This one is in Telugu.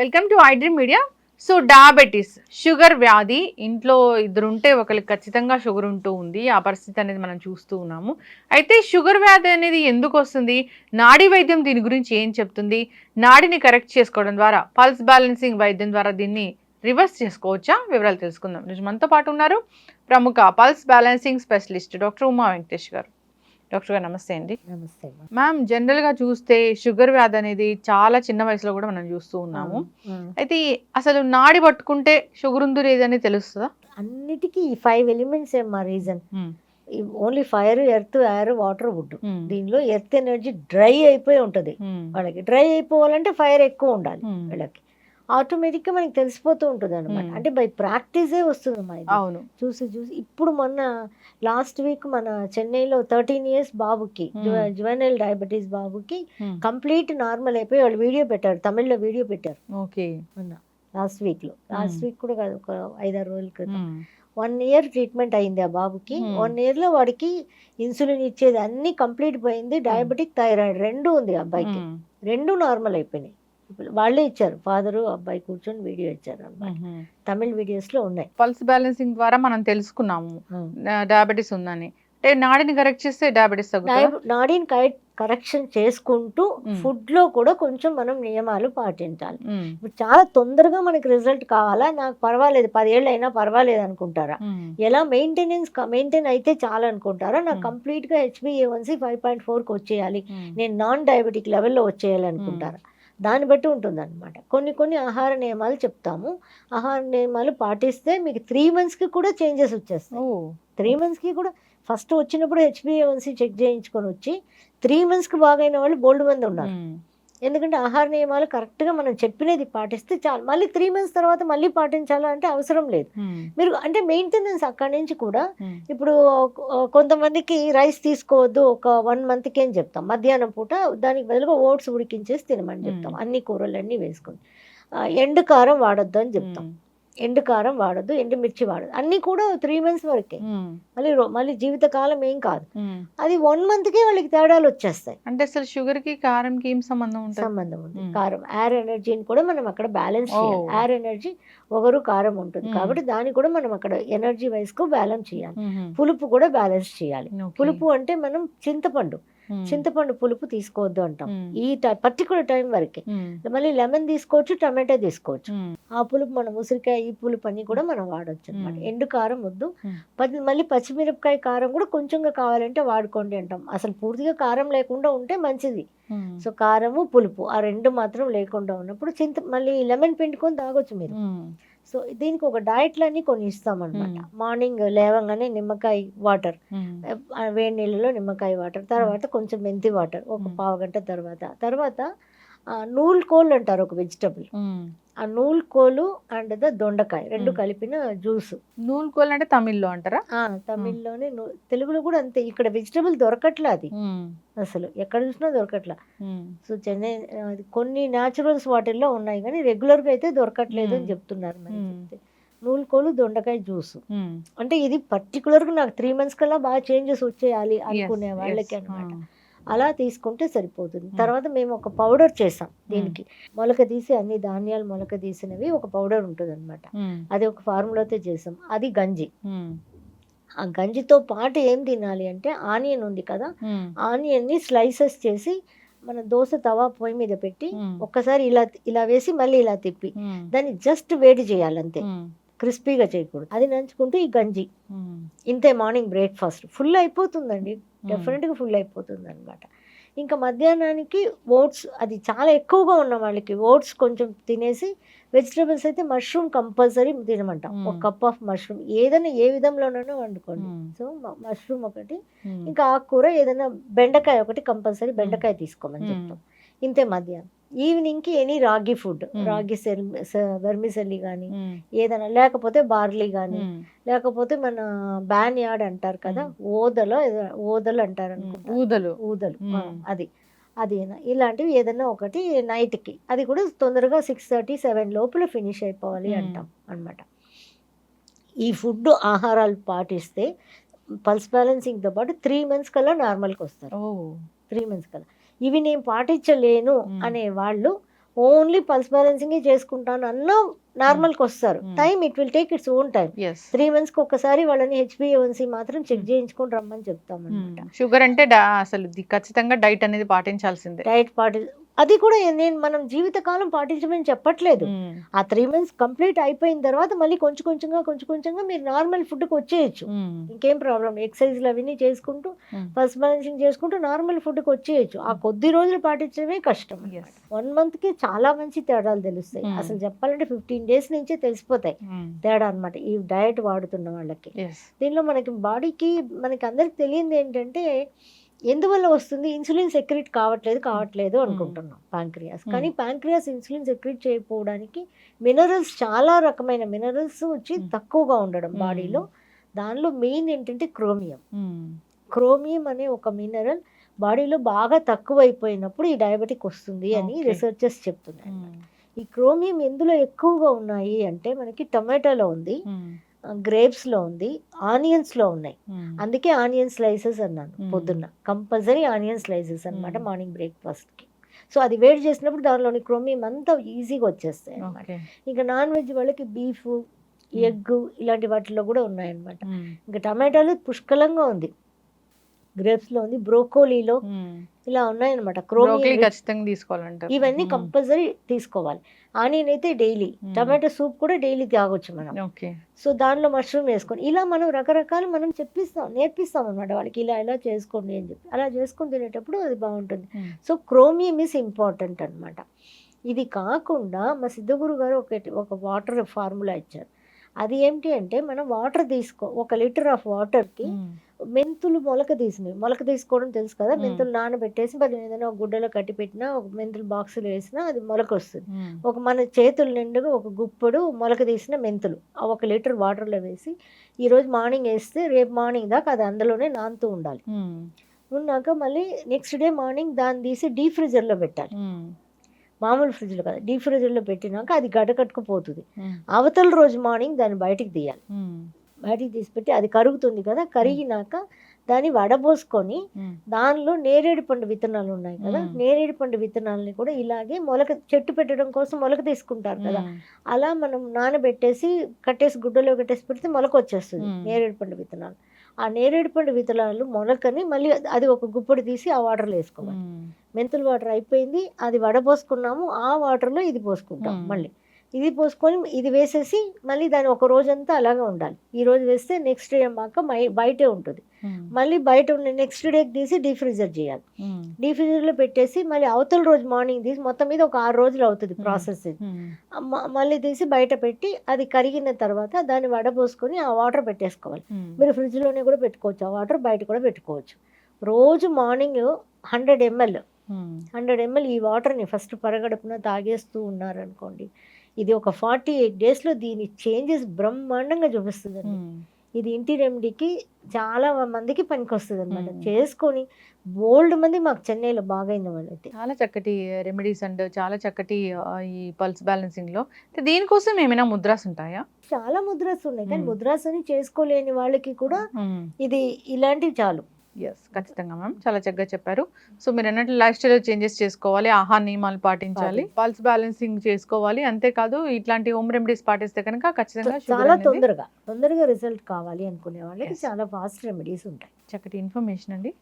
Welcome to iDream media so diabetes sugar వ్యాధి ఇంట్లో ఇద్దరు ఉంటే ఒకరికి ఖచ్చితంగా షుగర్ ఉంటూ ఉంది. ఆ పరిస్థితి అనేది మనం చూస్తూ ఉన్నాము. అయితే షుగర్ వ్యాధి అనేది ఎందుకు వస్తుంది? నాడీ వైద్యం దీని గురించి ఏం చెప్తుంది? నాడిని కరెక్ట్ చేసుకోవడం ద్వారా పల్స్ బ్యాలెన్సింగ్ వైద్యం ద్వారా దీన్ని రివర్స్ చేసుకోవచ్చా? వివరాలు తెలుసుకుందాం. నిజమంతో మనతో పాటు ఉన్నారు ప్రముఖ pulse balancing specialist doctor Uma Venkatesh garu. Doctor garu నమస్తే అండి. నమస్తే. మ్యామ్. జనరల్గా చూస్తే షుగర్ వ్యాధి అనేది చాలా చిన్న వయసులో కూడా మనం చూస్తూ ఉన్నాము. అయితే అసలు నాడి పట్టుకుంటే షుగర్ ఉందో లేదని తెలుస్తుందా? అన్నిటికీ ఈ ఫైవ్ ఎలిమెంట్స్ ఏం మా reason only fire earth air water wood దీనిలో ఎర్త్ ఎనర్జీ డ్రై అయిపోయి ఉంటుంది. వాళ్ళకి డ్రై అయిపోవాలంటే ఫైర్ ఎక్కువ ఉండాలి వీళ్ళకి. ఆటోమేటిక్గా మనకి తెలిసిపోతూ ఉంటుంది అనమాట. అంటే బై ప్రాక్టీసే వస్తుంది మా ఇది అవును చూసి చూసి ఇప్పుడు మొన్న లాస్ట్ వీక్ మన చెన్నైలో థర్టీన్ ఇయర్స్ బాబుకి. జువెనల్ డయాబెటీస్ బాబుకి. కంప్లీట్ నార్మల్ అయిపోయి వాళ్ళు వీడియో పెట్టారు తమిళ్ళో వీడియో పెట్టారు ఓకే మొన్న లాస్ట్ వీక్లో లాస్ట్. వీక్ కూడా కాదు ఒక ఐదారు రోజుల క్రితం. వన్ ఇయర్ ట్రీట్మెంట్ అయింది ఆ బాబుకి. వన్ ఇయర్లో వాడికి ఇన్సులిన్ ఇచ్చేది అన్ని కంప్లీట్ పోయింది డయాబెటిక్ థైరాయిడ్ రెండు ఉంది అబ్బాయికి. రెండు నార్మల్ అయిపోయినాయి వాళ్ళే ఇచ్చారు. ఫాదరు అబ్బాయి కూర్చొని వీడియో ఇచ్చారు ఉమ్. తమిళ్ వీడియోస్లో ఉన్నాయి. పల్స్ బ్యాలెన్సింగ్ ద్వారా మనం తెలుసుకున్నాము. డయాబెటీస్ ఉందని. అంటే నాడిని కరెక్ట్ చేస్తే డయాబెటీస్ నాడీని కరెక్షన్ చేసుకుంటూ Hmm. ఫుడ్లో కూడా కొంచెం మనం నియమాలు పాటించాలి. ఇప్పుడు చాలా తొందరగా మనకి రిజల్ట్ కావాలా? నాకు పర్వాలేదు. పదేళ్ళు అయినా పర్వాలేదు అనుకుంటారా. ఎలా మెయింటెనెన్స్ మెయింటైన్ అయితే చాలు అనుకుంటారా? నాకు Hmm. కంప్లీట్గా హెచ్బిఏవన్సీ ఫైవ్ పాయింట్ ఫోర్కి వచ్చేయాలి. ఉమ్. నేను నాన్ డయాబెటిక్ లెవెల్లో వచ్చేయాలి అనుకుంటారా దాన్ని బట్టి ఉంటుంది అనమాట కొన్ని కొన్ని ఆహార నియమాలు చెప్తాము. ఆహార నియమాలు పాటిస్తే మీకు త్రీ మంత్స్కి కూడా చేంజెస్ వచ్చేస్తాయి. త్రీ మంత్స్కి కూడా ఫస్ట్ వచ్చినప్పుడు హెచ్బిఏవన్సీ చెక్ చేయించుకొని వచ్చి త్రీ మంత్స్కి బాగైన వాళ్ళు బోల్డ్ మంది ఉన్నారు. ఎందుకంటే ఆహార నియమాలు కరెక్ట్గా మనం చెప్పినది పాటిస్తే చాలు మళ్ళీ త్రీ మంత్స్ తర్వాత మళ్ళీ పాటించాలా అంటే అవసరం లేదు. మీరు అంటే మెయింటెనెన్స్ అక్కడి నుంచి కూడా. ఇప్పుడు కొంతమందికి రైస్ తీసుకోవద్దు ఒక వన్ మంత్కి అని చెప్తాం మధ్యాహ్నం పూట దానికి బదులుగా ఓట్స్ ఉడికించేసి తినమని చెప్తాం. అన్ని కూరలు అన్నీ వేసుకొని ఎండు కారం వాడొద్దు అని చెప్తాం. ఎండు కారం వాడొద్దు ఎండు మిర్చి వాడదు అన్నీ కూడా త్రీ మంత్స్ వరకే. మళ్ళీ మళ్ళీ జీవితకాలం ఏం కాదు. అది వన్ మంత్కే వాళ్ళకి తేడాలు వచ్చేస్తాయి అంటే అసలు షుగర్కి కారంకి ఏం సంబంధం ఉంటుంది సంబంధం ఉంది. కారం ఎయిర్ ఎనర్జీని కూడా మనం అక్కడ బ్యాలెన్స్ చేయాలి. ఎయిర్ ఎనర్జీ ఒకరు కారం ఉంటుంది. కాబట్టి దాన్ని కూడా మనం అక్కడ ఎనర్జీ వైస్కు బ్యాలెన్స్ చేయాలి. పులుపు కూడా బ్యాలెన్స్ చేయాలి. పులుపు అంటే మనం చింతపండు. చింతపండు పులుపు తీసుకోవద్దు అంటాం. ఈ పర్టికులర్ టైం వరకే. మళ్ళీ లెమన్ తీసుకోవచ్చు టమాటా తీసుకోవచ్చు. ఆ పులుపు మనం ఉసిరికాయ ఈ పులుపు అన్ని కూడా మనం వాడచ్చు అనమాట. ఎండు కారం వద్దు. పది మళ్ళీ పచ్చిమిరపకాయ కారం కూడా కొంచెంగా కావాలంటే వాడుకోండి అంటాం అసలు పూర్తిగా కారం లేకుండా ఉంటే మంచిది. సో కారము పులుపు ఆ రెండు మాత్రం లేకుండా ఉన్నప్పుడు చింత మళ్ళీ లెమన్ పిండుకొని తాగొచ్చు మీరు. సో దీనికి ఒక డైట్లన్నీ కొన్ని ఇస్తామన్నమాట. మార్నింగ్ లేవగానే నిమ్మకాయ వాటర్ వేడి నీళ్ళలో నిమ్మకాయ వాటర్ తర్వాత కొంచెం మెంతి వాటర్ ఒక. పావు గంట తర్వాత తర్వాత ఆ, నూల్ కోళ్ళు అంటారు ఒక వెజిటబుల్. ఆ నూల్ కోలు అండ్ ద దొండకాయ రెండు. కలిపిన జ్యూస్ నూలుకోలు అంటే తమిళ్ళో అంటారా తమిళ్ళోనే తెలుగులో కూడా అంతే ఇక్కడ వెజిటబుల్ దొరకట్లా అది. అసలు ఎక్కడ చూసినా దొరకట్లా. సో చెన్నై కొన్ని న్యాచురల్స్ వాటిల్లో ఉన్నాయి కానీ రెగ్యులర్గా అయితే దొరకట్లేదు అని. చెప్తున్నారు మరి నూలుకోలు దొండకాయ జ్యూస్. అంటే ఇది పర్టికులర్గా నాకు త్రీ మంత్స్ కల్లా బాగా చేంజెస్ వచ్చేయాలి అనుకునే. వాళ్ళకి అనమాట. అలా తీసుకుంటే సరిపోతుంది. తర్వాత మేము ఒక పౌడర్ చేసాం దీనికి మొలక తీసి అన్ని ధాన్యాలు మొలక తీసినవి ఒక పౌడర్ ఉంటుంది అనమాట. అది ఒక ఫార్ములాతో చేసాం అది గంజి. ఆ గంజితో పాటు ఏం తినాలి అంటే ఆనియన్ ఉంది కదా. ఆనియన్ని స్లైసెస్ చేసి మన దోశ తవా పొయ్యి మీద పెట్టి. ఒక్కసారి ఇలా ఇలా వేసి మళ్ళీ ఇలా తిప్పి. దాన్ని జస్ట్ వేడి చేయాలి అంతే ఉమ్. క్రిస్పీగా చేయకూడదు అది నంచుకుంటూ ఈ గంజి. ఇంతే మార్నింగ్ బ్రేక్ఫాస్ట్ ఫుల్ అయిపోతుందండి. డెఫినెట్గా ఫుల్ అయిపోతుంది అనమాట ఇంకా మధ్యాహ్నానికి ఓట్స్ అది చాలా ఎక్కువగా ఉన్న వాళ్ళకి ఓట్స్ కొంచెం తినేసి వెజిటేబుల్స్ అయితే మష్రూమ్ కంపల్సరీ తినమంటాం. ఒక కప్ ఆఫ్ మష్రూమ్ ఏదైనా ఏ విధంలోనైనా వండుకోండి. సో మష్రూమ్ ఒకటి. ఇంకా ఆకుకూర ఏదైనా బెండకాయ ఒకటి కంపల్సరీ బెండకాయ తీసుకోమని. చెప్తాం ఇంతే మధ్యాహ్నం ఈవినింగ్కి ఎనీ రాగి ఫుడ్. రాగి సెల్ వెర్మిసెల్లి కానీ. ఏదైనా లేకపోతే బార్లీ కానీ. లేకపోతే మన బ్యాన్ యార్డ్ అంటారు కదా ఓదలో ఓదలు అంటారు అనుకుంటా ఊదలు ఊదలు. అది అది ఇలాంటివి ఏదైనా ఒకటి నైట్కి అది కూడా తొందరగా సిక్స్ థర్టీ సెవెన్ లోపల ఫినిష్ అయిపోవాలి. అంటాం అన్నమాట ఈ ఫుడ్ ఆహారాలు పాటిస్తే పల్స్ బ్యాలెన్సింగ్తో పాటు త్రీ మంత్స్ కల్లా నార్మల్కి వస్తారు త్రీ మంత్స్ కల్లా ఇవి నేను పాటించలేను. అనే వాళ్ళు ఓన్లీ పల్స్ బ్యాలెన్సింగ్ చేసుకుంటాను అన్న నార్మల్కి వస్తారు. Time it will take its own time three మంత్స్కి ఒక్కసారి వాళ్ళని హెచ్బిఏవన్సీ మాత్రం చెక్ చేయించుకొని రమ్మని చెప్తాం అనమాట షుగర్ అంటే అసలు ఖచ్చితంగా డైట్ అనేది పాటించాల్సిందే. డైట్ పాటి అది కూడా నేను మనం జీవితకాలం పాటించమని చెప్పట్లేదు. ఆ త్రీ మంత్స్ కంప్లీట్ అయిపోయిన తర్వాత మళ్ళీ కొంచెం కొంచెంగా కొంచెం కొంచెంగా మీరు నార్మల్ ఫుడ్కి వచ్చేయచ్చు. ఇంకేం ప్రాబ్లం ఎక్సర్సైజ్లు అవన్నీ చేసుకుంటూ. పల్స్ బ్యాలెన్సింగ్ చేసుకుంటూ నార్మల్ ఫుడ్కి వచ్చేయచ్చు ఆ కొద్ది రోజులు పాటించడమే కష్టం. వన్ మంత్కి చాలా మంచి తేడాలు తెలుస్తాయి. అసలు చెప్పాలంటే ఫిఫ్టీన్ డేస్ నుంచే తెలిసిపోతాయి. తేడా అన్నమాట ఈ డయట్ వాడుతున్న వాళ్ళకి. దీనిలో మనకి బాడీకి మనకి అందరికి తెలియంది ఏంటంటే ఎందువల్ల వస్తుంది ఇన్సులిన్ సెక్రెట్ కావట్లేదు కావట్లేదు అనుకుంటున్నాం ప్యాంక్రియాస్. కానీ ప్యాంక్రియాస్ ఇన్సులిన్ సెక్రెట్ చేయకపోవడానికి మినరల్స్ చాలా రకమైన మినరల్స్ వచ్చి. తక్కువగా ఉండడం. బాడీలో దానిలో మెయిన్ ఏంటంటే క్రోమియం. క్రోమియం అనే ఒక మినరల్ బాడీలో బాగా తక్కువ అయిపోయినప్పుడు ఈ డయాబెటిక్ వస్తుంది అని. రీసెర్చర్స్ చెప్తున్నాయి. ఈ క్రోమియం ఎందులో ఎక్కువగా ఉన్నాయి అంటే మనకి టొమాటోలో ఉంది. గ్రేప్స్లో ఉంది ఆనియన్స్లో ఉన్నాయి. అందుకే ఆనియన్ స్లైసెస్ అన్నాను. పొద్దున్న కంపల్సరీ ఆనియన్ స్లైసెస్ అన్నమాట Hmm. మార్నింగ్ బ్రేక్ఫాస్ట్కి సో అది వేడి చేసినప్పుడు దానిలోని క్రోమియం అంతా ఈజీగా వచ్చేస్తాయి అన్నమాట ఓకే ఇంకా నాన్ వెజ్ వాళ్ళకి బీఫ్ ఎగ్ ఇలాంటి వాటిలో కూడా ఉన్నాయన్నమాట. ఇంకా టమాటాలు పుష్కలంగా ఉంది గ్రేప్స్లో ఉంది. బ్రోకోలీలో. ఇలా ఉన్నాయన్నమాట. క్రోమియం ఖచ్చితంగా తీసుకోవాలంటారు. ఇవన్నీ. కంపల్సరీ తీసుకోవాలి. ఆనియన్ అయితే డైలీ. టమాటో సూప్ కూడా డైలీ తాగొచ్చు మనం. సో దానిలో మష్రూమ్ వేసుకొని ఇలా మనం రకరకాలు మనం చెప్పిస్తాం నేర్పిస్తాం అనమాట వాళ్ళకి ఇలా ఇలా చేసుకోండి అని చెప్పి. అలా చేసుకొని తినేటప్పుడు అది బాగుంటుంది. సో క్రోమియం ఇస్ ఇంపార్టెంట్ అనమాట ఇది కాకుండా మా సిద్ధగురు గారు ఒక ఒక వాటర్ ఫార్ములా ఇచ్చారు. అది ఏంటి అంటే మనం వాటర్ తీసుకో ఒక లీటర్ ఆఫ్ వాటర్కి. మెంతులు మొలక తీసినవి మొలక తీసుకోవడం తెలుసు కదా. మెంతులు నానబెట్టేసి మరి ఏదైనా ఒక గుడ్డలో కట్టి పెట్టినా ఒక మెంతులు బాక్సులు వేసినా అది మొలక వస్తుంది. ఒక మన చేతుల నిండుగా ఒక గుప్పడు మొలక తీసిన మెంతులు ఆ ఒక లీటర్ వాటర్లో వేసి ఈరోజు మార్నింగ్ వేస్తే రేపు మార్నింగ్ దాకా అది అందులోనే నానుతూ ఉండాలి. ఉన్నాక మళ్ళీ నెక్స్ట్ డే మార్నింగ్ దాన్ని తీసి డీ ఫ్రిజర్లో పెట్టాలి మ్మ్. మామూలు ఫ్రిడ్జ్లో కదా డీ ఫ్రిజర్లో పెట్టినాక అది గడకట్టుకుపోతుంది. అవతల రోజు మార్నింగ్ దాన్ని బయటికి తీయాలి. బయటికి తీసి పెట్టి అది కరుగుతుంది కదా కరిగినాక దాన్ని వడబోసుకొని. దానిలో నేరేడు పండు విత్తనాలు ఉన్నాయి కదా. నేరేడు పండు విత్తనాలని కూడా ఇలాగే మొలక చెట్టు పెట్టడం కోసం మొలక తీసుకుంటారు కదా. అలా మనం నానబెట్టేసి కట్టేసి గుడ్డలో కట్టేసి పెడితే మొలక వచ్చేస్తుంది. నేరేడు పండు విత్తనాలు ఆ నేరేడు పండు విత్తనాలు మొలకని మళ్ళీ అది ఒక గుప్పడి తీసి ఆ వాటర్లో వేసుకోవాలి. మెంతుల వాటర్ అయిపోయింది అది వడపోసుకున్నాము ఆ వాటర్లో ఇది పోసుకుంటాం. మళ్ళీ ఇది పోసుకొని ఇది వేసేసి మళ్ళీ దాన్ని ఒక రోజంతా అలాగే ఉండాలి ఈ రోజు వేస్తే నెక్స్ట్ డే మాక మై బయటే ఉంటుంది మ్మ్. మళ్ళీ బయట ఉన్న నెక్స్ట్ డేకి తీసి డీఫ్రీజర్ చేయాలి మ్మ్. డీఫ్రీజర్లో పెట్టేసి మళ్ళీ అవతల రోజు మార్నింగ్ తీసి మొత్తం మీద ఒక ఆరు రోజులు అవుతుంది ప్రాసెస్ మ్మ్. మ- మళ్ళీ తీసి బయట పెట్టి అది కరిగిన తర్వాత దాన్ని వడపోసుకొని ఆ వాటర్ పెట్టేసుకోవాలి. మీరు ఫ్రిడ్జ్లోనే కూడా పెట్టుకోవచ్చు ఆ వాటర్ బయట కూడా పెట్టుకోవచ్చు రోజు morning hundred ML. Hundred ML ఈ వాటర్ని ఫస్ట్ పరగడుపున తాగేస్తూ ఉన్నారనుకోండి ఇది ఒక ఫార్టీ ఎయిట్ డేస్లో దీని చేంజెస్ బ్రహ్మాండంగా చూపిస్తుందండి. ఇది ఇంటి రెమెడీకి చాలా మందికి పనికొస్తుంది అనమాట మ్మ్. చేసుకొని బోల్డ్ మంది మాకు చెన్నైలో బాగైన వాళ్ళైతే. చాలా చక్కటి రెమెడీస్ అండ్ చాలా చక్కటి ఈ పల్స్ బ్యాలెన్సింగ్లో. అయితే దీనికోసం ఏమైనా ముద్రాస్ ఉంటాయా? చాలా ముద్రాస్ ఉన్నాయి. కానీ. ముద్రాస్ అని చేసుకోలేని వాళ్ళకి కూడా ఇది ఇలాంటివి చాలు. ఎస్ ఖచ్చితంగా మ్యామ్ చాలా చక్కగా చెప్పారు. సో మీరు అన్నట్లు లైఫ్ స్టైల్ చేంజెస్ చేసుకోవాలి ఆహార నియమాలు పాటించాలి పల్స్ బ్యాలెన్సింగ్ చేసుకోవాలి. అంతేకాదు ఇట్లాంటి హోమ్ రెమెడీస్ పాటిస్తే కనుక ఖచ్చితంగా చాలా తొందరగా తొందరగా రిజల్ట్ కావాలి అనుకునే వాళ్ళకి. చాలా ఫాస్ట్ రెమెడీస్ ఉంటాయి. చక్కటి ఇన్ఫర్మేషన్ అండి.